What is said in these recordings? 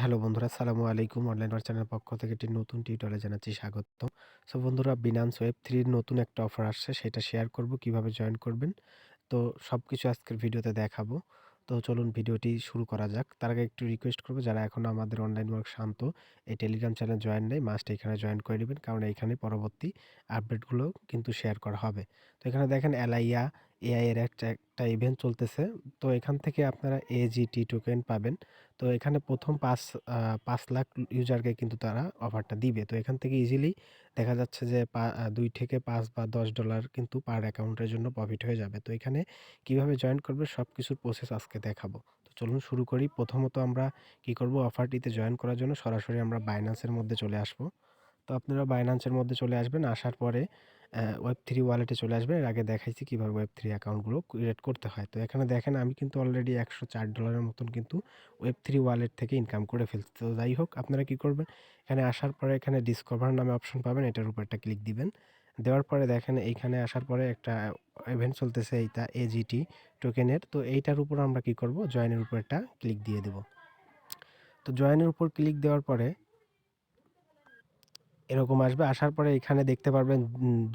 Hello বন্ধুরা সালামু আলাইকুম। অনলাইন ওয়ার চ্যানেলের পক্ষ থেকে একটি নতুন টিউটোরিয়ালে জানাচ্ছি স্বাগত। সো বন্ধুরা বিনান্স ওয়েব থ্রির নতুন একটা অফার আসছে, সেটা শেয়ার করব, কীভাবে জয়েন করবেন। তো সব কিছু আজকের ভিডিওতে দেখাবো। তো চলুন ভিডিওটি শুরু করা যাক। তার আগে একটু রিকোয়েস্ট করব, যারা এখনও আমাদের অনলাইন ওয়ার্ক শান্ত, এই টেলিগ্রাম চ্যানেল জয়েন নেই মাস্ট এখানে জয়েন করে নেবেন, কারণ এইখানে পরবর্তী আপডেটগুলো কিন্তু শেয়ার করা হবে। তো এখানে দেখেন এলআইয়া এআই এর একটা একটা ইভেন্ট চলতেছে। তো এখান থেকে আপনারা এজিটি টোকেন পাবেন। তো এখানে প্রথম পাঁচ পাঁচ লাখ ইউজারকে কিন্তু তারা অফারটা দিবে। তো এখান থেকে ইজিলি দেখা যাচ্ছে যে দুই থেকে পাঁচ বা দশ ডলার কিন্তু পার অ্যাকাউন্টের জন্য প্রফিট হয়ে যাবে। তো এখানে কীভাবে জয়েন করবে সব কিছুর প্রসেস আজকে দেখাবো। তো চলুন শুরু করি। প্রথমত আমরা কি করব? অফারটিতে জয়েন করার জন্য সরাসরি আমরা বাইন্যান্সের মধ্যে চলে আসব। তো আপনারা বাইন্যান্সের মধ্যে চলে আসবেন। আসার পরে ওয়েব থ্রি ওয়ালেটে চলে আসবেন এর আগে দেখাইছি কীভাবে ওয়েব থ্রি অ্যাকাউন্টগুলো ক্রিয়েট করতে হয়। তো এখানে দেখেন, আমি কিন্তু অলরেডি একশো চার ডলারের মতন কিন্তু ওয়েব থ্রি ওয়ালেট থেকে ইনকাম করে ফেলছি। তো যাই হোক, আপনারা কী করবেন? এখানে আসার পরে এখানে ডিসকভার নামে অপশন পাবেন। এটার উপর একটা ক্লিক দিবেন। দেওয়ার পরে দেখেন, এইখানে আসার পরে একটা ইভেন্ট চলতেছে এইটা এজিটি টোকেনের তো এইটার উপর আমরা কি করব? জয়েনের উপর একটা ক্লিক দিয়ে দেব। তো জয়েনের উপর ক্লিক দেওয়ার পরে এরকম আসবে। আসার পরে এখানে দেখতে পারবেন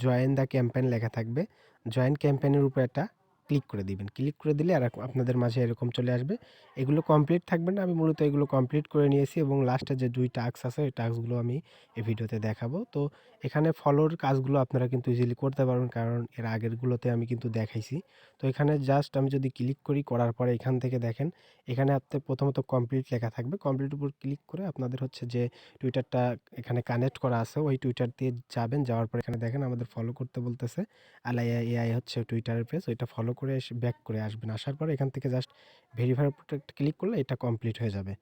জয়েন দ্য ক্যাম্পেন লেখা থাকবে। জয়েন ক্যাম্পেনের উপর একটা ক্লিক করে দিবেন। ক্লিক করে দিলে আর আপনাদের মাঝে এরকম চলে আসবে। এগুলো কমপ্লিট থাকবে না। আমি মূলত এগুলো কমপ্লিট করে নিয়েছি এবং লাস্টে যে দুই টাস্ক আছে, ওই টাস্কগুলো আমি এই ভিডিওতে দেখাবো। তো এখানে ফলোর কাজগুলো আপনারা কিন্তু ইজিলি করতে পারবেন কারণ এর আগেরগুলোতে আমি কিন্তু দেখাইছি। তো এখানে জাস্ট আমি যদি ক্লিক করি, করার পরে এখান থেকে দেখেন, এখানে আপনি প্রথমত কমপ্লিট লেখা থাকবে। কমপ্লিট উপর ক্লিক করে আপনাদের হচ্ছে যে টুইটারটা এখানে কানেক্ট করা আছে, ওই টুইটার দিয়ে যাবেন। যাওয়ার পর এখানে দেখেন আমাদের ফলো করতে বলতেছে। আলাইয়া এআই হচ্ছে টুইটারের পেজ ওইটা ফলো করে এসে ব্যাক করে আসবেন। আসার পর এখান থেকে জাস্ট ভেরিফাই একটা ক্লিক করলে এটা কমপ্লিট হয়ে যাবে।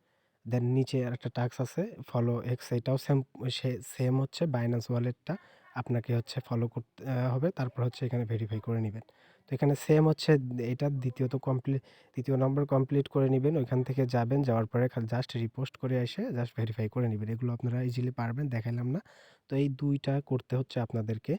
দেন নিচে আর একটা টাস্ক আছে ফলো এক্স এটাও সেম সেম হচ্ছে বাইন্যান্স ওয়ালেটটা আপনাকে হচ্ছে ফলো করতে হবে, তারপর হচ্ছে এখানে ভেরিফাই করে নেবেন। তো এখানে সেম হচ্ছে, এটা দ্বিতীয়ত কমপ্লিট দ্বিতীয় নম্বর কমপ্লিট করে নেবেন, ওইখান থেকে যাবেন, যাওয়ার পরে জাস্ট রিপোস্ট করে এসে জাস্ট ভেরিফাই করে নেবেন। এগুলো আপনারা ইজিলি পারবেন, দেখাইলাম না। তো এই দুইটা করতে হচ্ছে আপনাদেরকে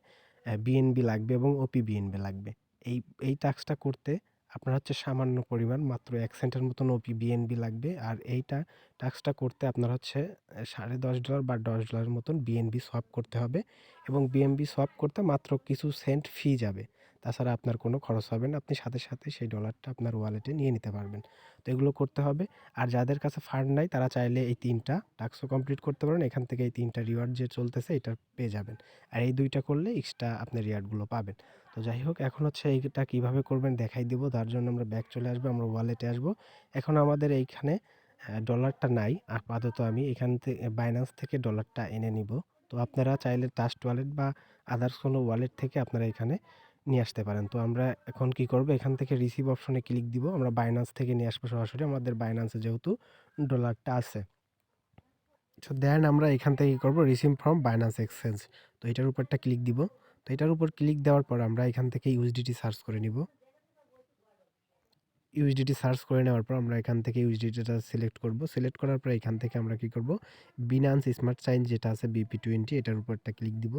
বিএনবি লাগবে এবং ওপি বিএনবি লাগবে। এই এই টাস্কটা করতে আপনার হচ্ছে সামান্য পরিমাণ মাত্র এক সেন্টের মতন ওপি বিএনবি লাগবে। আর এইটা টাস্কটা করতে আপনার হচ্ছে সাড়ে দশ ডলার বা দশ ডলারের মতন বিএনবি সোয়াপ করতে হবে। এবং বিএনবি সোয়াপ করতে মাত্র কিছু সেন্ট ফি যাবে। তাছাড়া আপনার কোনো খরচ হবে না। আপনি সাথে সাথে সেই ডলারটা আপনার ওয়ালেটে নিয়ে নিতে পারবেন। তো এগুলো করতে হবে। আর যাদের কাছে ফান্ড নাই, তারা চাইলে এই তিনটা টাস্কও কমপ্লিট করতে পারেন। এখান থেকে এই তিনটা রিওয়ার্ড যে চলতেছে, এটা পেয়ে যাবেন। আর এই দুইটা করলে এক্সট্রা আপনি রিওয়ার্ডগুলো পাবেন। তো যাই হোক, এখন হচ্ছে এইটা কীভাবে করবেন দেখাই দিব। তার জন্য আমরা ব্যাক চলে আসব, আমরা ওয়ালেটে আসব। এখন আমাদের এইখানে ডলারটা নাই। আপাতত আমি এখান থেকে বাইন্যান্স থেকে ডলারটা এনে নিব। তো আপনারা চাইলে ট্রাস্ট ওয়ালেট বা আদার্স কোনো ওয়ালেট থেকে আপনারা এখানে নিয়ে আসতে পারেন। তো আমরা এখন কি করব? এখান থেকে রিসিভ অপশনে ক্লিক দিব। আমরা বাইন্যান্স থেকে নিয়ে আসব সরাসরি। আমাদের বাইন্যান্সে যেহেতু ডলারটা আছে। তো দেন আমরা এখান থেকে কী করব? রিসিভ ফ্রম বাইন্যান্স এক্সচেঞ্জ তো এটার উপরটা ক্লিক দিব। তো এটার উপর ক্লিক দেওয়ার পর আমরা এখান থেকে ইউএসডিটি সার্চ করে নিব। ইউএসডিটি সার্চ করে নেওয়ার পর আমরা এখান থেকে ইউএসডিটিটা সিলেক্ট করব। সিলেক্ট করার পর এখান থেকে আমরা কি করব? বিনান্স স্মার্ট চাইন যেটা আছে বিপি টোয়েন্টি এটার উপরটা ক্লিক দিব।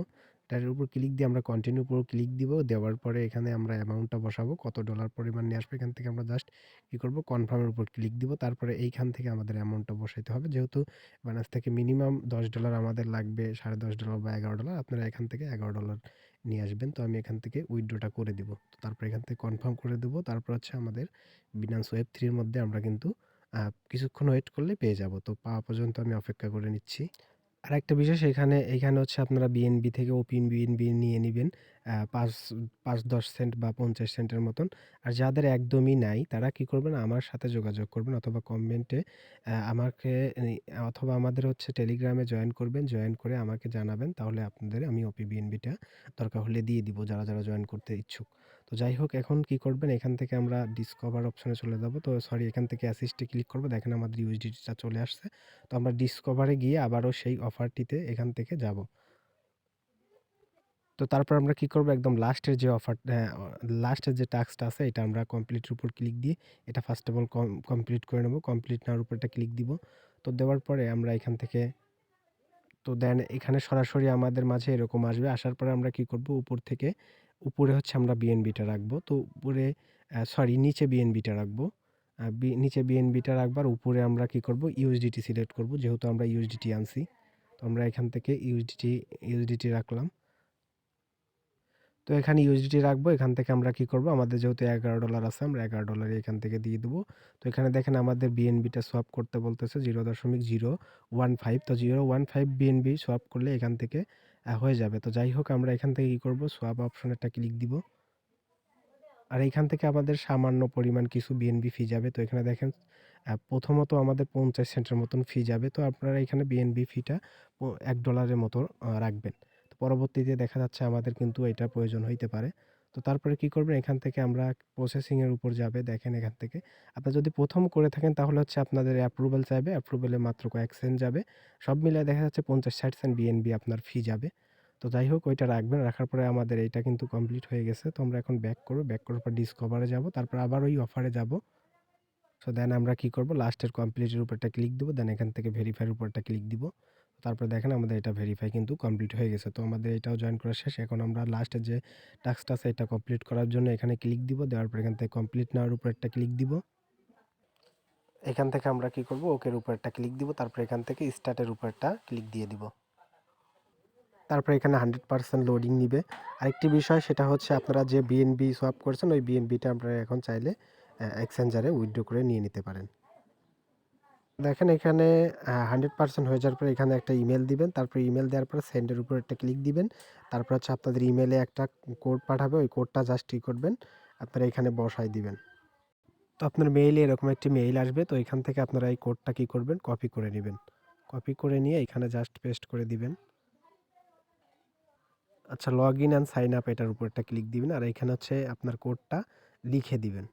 এটার উপর ক্লিক দিয়ে আমরা কন্টিনিউ উপর ক্লিক দিব। দেওয়ার পরে এখানে আমরা অ্যামাউন্টটা বসাবো। কত ডলার পরিমাণ নিয়ে আসবে এখান থেকে আমরা জাস্ট কী করব? কনফার্মের উপর ক্লিক দিব। তারপরে এইখান থেকে আমাদের অ্যামাউন্টটা বসাইতে হবে। যেহেতু বানাস থেকে মিনিমাম দশ ডলার আমাদের লাগবে সাড়ে দশ ডলার বা এগারো ডলার আপনারা এখান থেকে এগারো ডলার নিয়ে আসবেন। তো আমি এখান থেকে উইথড্রটা করে দিব। তো তারপর এখান থেকে কনফার্ম করে দেবো। তারপর হচ্ছে আমাদের বিনান্স ওয়েব থ্রির মধ্যে আমরা কিন্তু কিছুক্ষণ ওয়েট করলে পেয়ে যাব। তো পাওয়া পর্যন্ত আমি অপেক্ষা করে নিচ্ছি। আর একটা বিশেষ এখানে এখানে হচ্ছে আপনারা বিএনবি থেকে ওপিন বিএনবি নিয়ে নেবেন। পাঁচ পাঁচ, দশ সেন্ট বা পঞ্চাশ সেন্টের মতন। আর যাদের একদমই নাই, তারা কি করবেন? আমার সাথে যোগাযোগ করবেন অথবা কমেন্টে আমাকে অথবা আমাদের হচ্ছে টেলিগ্রামে জয়েন করবেন। জয়েন করে আমাকে জানাবেন। তাহলে আপনাদের আমি ওপি বিএনবিটা দরকার হলে দিয়ে দিব, যারা যারা জয়েন করতে ইচ্ছুক। তো যাই হোক, এখন কি করবেন? এখান থেকে আমরা ডিসকভার অপশনে চলে যাব। তো সরি এখান থেকে অ্যাসিস্টে ক্লিক করব। দেখেন আমাদের ইউএসডিটিটা চলে আসছে। তো আমরা ডিসকভারে গিয়ে আবারও সেই অফারটিতে এখান থেকে যাব। তো তারপর আমরা কি করব? একদম লাস্টের যে অফার লাস্টের যে টাস্কটা আছে, এটা আমরা কমপ্লিটের উপর ক্লিক দিয়ে, এটা ফার্স্ট অফ অল কমপ্লিট করে নেব। কমপ্লিট নেওয়ার উপর একটা ক্লিক দিব। তো দেওয়ার পরে আমরা এখান থেকে, তো দেন এখানে সরাসরি আমাদের মাঝে এরকম আসবে। আসার পরে আমরা কি করব? উপর থেকে, উপরে হচ্ছে আমরা বিএনবিটা রাখব। তো উপরে সরি নিচে বিএনবিটা রাখব। নিচে বিএনবিটা রাখবার উপরে আমরা কি করব? ইউএসডিটি সিলেক্ট করব। যেহেতু আমরা ইউএসডিটি আনছি, তো আমরা এখান থেকে ইউএসডিটি ইউএসডিটি রাখলাম। তো এখানে ইউএসডিটি রাখব, এখান থেকে আমরা কি করব? আমাদের যেহেতু এগারো ডলার আছে, আমরা এগারো ডলার এখান থেকে দিয়ে দেবো। তো এখানে দেখেন আমাদের বিএনবিটা সোয়াপ করতে বলতেছে জিরো দশমিক জিরো ওয়ান ফাইভ তো zero one five BNB swap করলে এখান থেকে হয়ে যাবে। তো যাই হোক, আমরা এখান থেকে কি করব? সোয়াপ একটা ক্লিক দিব। আর এখান থেকে আমাদের সামান্য পরিমাণ কিছু বিএনবি ফি যাবে। তো এখানে দেখেন প্রথমত আমাদের পঞ্চাশ সেন্টের মতন ফি যাবে। তো আপনারা এখানে বিএনবি ফিটা এক ডলারের মতো রাখবেন। পরবর্তীতে দেখা যাচ্ছে আমাদের কিন্তু এটা প্রয়োজন হইতে পারে। তো তারপরে কি করবেন? এখান থেকে আমরা প্রসেসিংয়ের উপর যাবে, দেখেন এখান থেকে। আপনারা যদি প্রথম করে থাকেন, তাহলে হচ্ছে আপনাদের অ্যাপ্রুভাল চাইবে। অ্যাপ্রুভালে মাত্র কয়েক সেন্ট যাবে। সব মিলিয়ে দেখা যাচ্ছে পঞ্চাশ ষাট সেন্ট বিএনবি আপনার ফি যাবে। তো যাই হোক, ওইটা রাখবেন। রাখার পরে আমাদের এইটা কিন্তু কমপ্লিট হয়ে গেছে। তো আমরা এখন ব্যাক করব। ব্যাক করার পর ডিসকভারে যাব। তারপর আবার ওই অফারে যাব। সো দেন আমরা কি করব? লাস্টের কমপ্লিটের উপরটা ক্লিক দিব। দেন এখান থেকে ভেরিফাইয়ের উপরটা ক্লিক দিব। তারপর দেখেন আমাদের এটা ভেরিফাই কিন্তু কমপ্লিট হয়ে গেছে। তো আমাদের এটাও জয়েন করা শেষ। এখন আমরা লাস্টে যে টাস্কটা আছে, এটা কমপ্লিট করার জন্য এখানে ক্লিক দিব। দেওয়ার পর এখান থেকে কমপ্লিট নেওয়ার উপর একটা ক্লিক দিব। এখান থেকে আমরা কি করব? ওকের উপর একটা ক্লিক দিব। তারপর এখান থেকে স্টার্টের উপর একটা ক্লিক দিয়ে দিব। তারপরে এখানে হান্ড্রেড পার্সেন্ট লোডিং নিবে। আরেকটি বিষয়, সেটা হচ্ছে আপনারা যে বিএনবি সোয়াপ করছেন, ওই বিএনবিটা আপনারা এখন চাইলে এক্সচেঞ্জারে উইথড্র করে নিয়ে নিতে পারেন। দেখেন এখানে হান্ড্রেড পার্সেন্ট হয়ে যাওয়ার পর এখানে একটা ইমেল দিবেন, তারপর ইমেল দেওয়ার পর সেন্ডের উপর একটা ক্লিক দিবেন, তারপর হচ্ছে আপনাদের ইমেলে একটা কোড পাঠাবে, ওই কোডটা জাস্ট কী করবেন, আপনারা এখানে বসাই দিবেন। তো আপনার মেইলে এরকম একটি মেইল আসবে, তো এখান থেকে আপনারা এই কোডটা কী করবেন? কপি করে নেবেন। কপি করে নিয়ে এখানে জাস্ট পেস্ট করে দিবেন। আচ্ছা log in and sign up এটার উপর একটা ক্লিক দিবেন, আর এখানে হচ্ছে আপনার কোডটা লিখে দিবেন।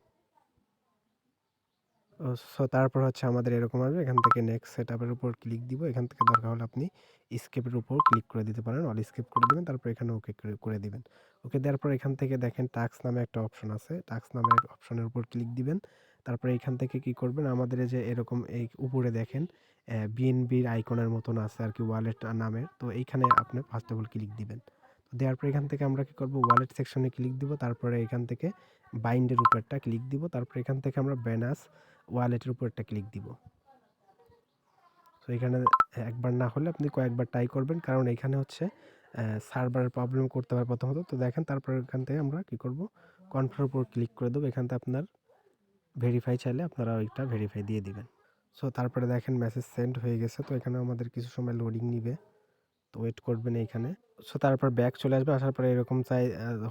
সো তারপর হচ্ছে আমাদের এরকম আসবে। এখান থেকে নেক্সট সেট আপের উপর ক্লিক দিব। এখান থেকে দরকার হলে আপনি স্কেপের উপর ক্লিক করে দিতে পারেন। অল স্কেপ করে দেবেন। তারপর এখানে ওকে করে দিবেন। ওকে দেওয়ার পর এখান থেকে দেখেন টাক্স নামে একটা অপশন আছে। টাক্স নামের অপশনের উপর ক্লিক দিবেন। তারপরে এখান থেকে কি করবেন? আমাদের যে এরকম এই উপরে দেখেন বিএনবির আইকনের মতন আছে আর কি ওয়ালেট নামের। তো এইখানে আপনি ফার্স্ট অফ অল ক্লিক দিবেন। দেওয়ার পর এখান থেকে আমরা কি করব? ওয়ালেট সেকশনে ক্লিক দিব। তারপরে এখান থেকে বাইন্ডের উপরটা ক্লিক দিব। তারপর এখান থেকে আমরা ব্যানাস ওয়ালেটের উপর একটা ক্লিক দিব। তো এখানে একবার না হলে আপনি কয়েকবার ট্রাই করবেন, কারণ এখানে হচ্ছে সার্ভারের প্রবলেম করতে পারে প্রথমত। তো দেখেন, তারপর এখান থেকে আমরা কি করব? কনফার্মের উপর ক্লিক করে দেবো। এখান থেকে আপনার ভেরিফাই চাইলে আপনারা ওইটা ভেরিফাই দিয়ে দিবেন। সো তারপরে দেখেন মেসেজ সেন্ড হয়ে গেছে। তো এখানে আমাদের কিছু সময় লোডিং নিবে। তো ওয়েট করবেন এইখানে। সো তারপর ব্যাক চলে আসবে। আসার পরে এরকম চাই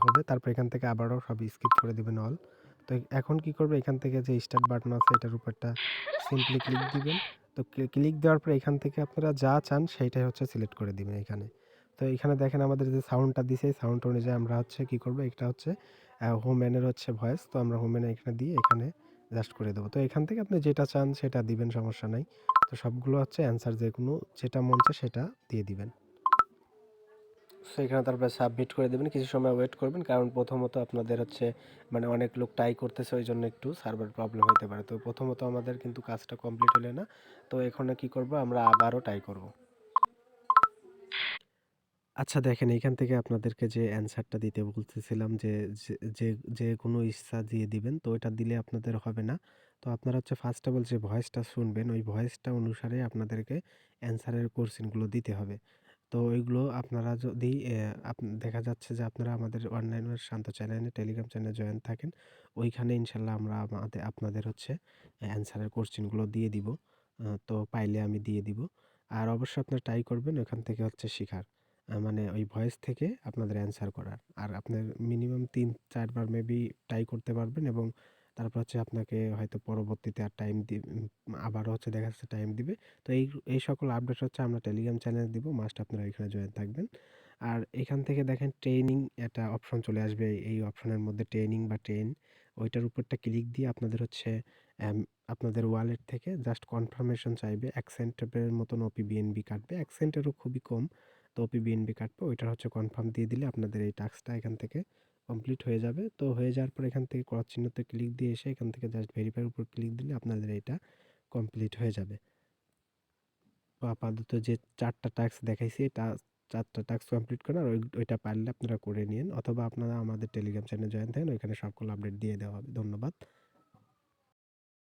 হবে। তারপর এখান থেকে আবারও সব স্কিপ করে দেবেন অল তো এখন কি করবে? এখান থেকে যে স্টার্ট বাটন আছে, এটার উপরটা সিম্পলি ক্লিক দিবেন। তো ক্লিক দেওয়ার পর এখান থেকে আপনারা যা চান, সেইটাই হচ্ছে সিলেক্ট করে দিবেন এখানে। তো এখানে দেখেন আমাদের যে সাউন্ডটা দিছে সাউন্ড অনুযায়ী আমরা হচ্ছে কি করব? এটা হচ্ছে হোম্যানের হচ্ছে ভয়েস তো আমরা হোম্যানে এখানে দিয়ে এখানে জাস্ট করে দেবো। তো এখান থেকে আপনি যেটা চান, সেটা দিবেন, সমস্যা নাই। তো সবগুলো হচ্ছে অ্যান্সার যে কোনো যেটা মন চায় সেটা দিয়ে দিবেন। সো এখানে তারপরে সাবমিট করে দেবেন, কিছু সময় ওয়েট করবেন। কারণ প্রথমত আপনাদের হচ্ছে মানে অনেক লোক ট্রাই করতেছে ওই জন্য একটু সার্ভার প্রবলেম হতে পারে। তো প্রথমত আমাদের কিন্তু কাজটা কমপ্লিট হলে না, তো এখানে কি করব, আমরা আবারও ট্রাই করব। আচ্ছা দেখেন, এখান থেকে আপনাদেরকে যে অ্যান্সারটা দিতে বলতেছিলাম, যে যে যে কোনো ইচ্ছা দিয়ে দিবেন, তো এটা দিলে আপনাদের হবে না। তো আপনারা হচ্ছে ফার্স্ট অফ অল যে ভয়েসটা শুনবেন, ওই ভয়েসটা অনুসারে আপনাদেরকে অ্যান্সারের কোশ্চেনগুলো দিতে হবে। তো ওইগুলো আপনারা যদি দেখা যাচ্ছে যে আপনারা আমাদের অনলাইনের শান্ত চ্যানেলে, টেলিগ্রাম চ্যানেলে জয়েন থাকেন, ওইখানে ইনশাল্লাহ আমরা আমাদের আপনাদের হচ্ছে অ্যান্সারের কোশ্চেনগুলো দিয়ে দিব তো পাইলে আমি দিয়ে দিব। আর অবশ্যই আপনারা ট্রাই করবেন, ওখান থেকে হচ্ছে শেখার মানে ওই ভয়েস থেকে আপনাদের অ্যান্সার করার। আর আপনার মিনিমাম তিন, চারবার মেবি ট্রাই করতে পারবেন এবং তারপর হচ্ছে আপনাকে হয়তো পরবর্তীতে আর টাইম দি আবারও হচ্ছে দেখা যাচ্ছে টাইম দিবে। তো এই এই সকল আপডেট হচ্ছে আমরা টেলিগ্রাম চ্যানেলে দিব মাস্ট আপনারা এখানে জয়েন থাকবেন। আর এখান থেকে দেখেন ট্রেনিং একটা অপশন চলে আসবে, এই অপশনের মধ্যে ট্রেনিং বা ট্রেন ওইটার উপরটা ক্লিক দিয়ে আপনাদের হচ্ছে আপনাদের ওয়ালেট থেকে জাস্ট কনফার্মেশন চাইবে, এক সেন্টের মতন ওপি বিএনবি কাটবে। এক সেন্টেরও খুবই কম, তো ওপি বিএনবি কাটবে, ওইটার হচ্ছে কনফার্ম দিয়ে দিলে আপনাদের এই টাস্কটা এখান থেকে কমপ্লিট হয়ে যাবে। তো হয়ে যাওয়ার পর এখান থেকে ক্রস চিহ্নতে ক্লিক দিয়ে এসে এখান থেকে জাস্ট ভেরিফাইয়ের উপর ক্লিক দিলে আপনাদের এটা কমপ্লিট হয়ে যাবে। তো আপাতত যে চারটা টাস্ক দেখাইছি, এটা চারটা টাস্ক কমপ্লিট করেন আর ওইটা পারলে আপনারা করে নিন অথবা আপনারা আমাদের টেলিগ্রাম চ্যানেলে জয়েন থাকেন, ওইখানে সকল আপডেট দিয়ে দেওয়া হবে। ধন্যবাদ।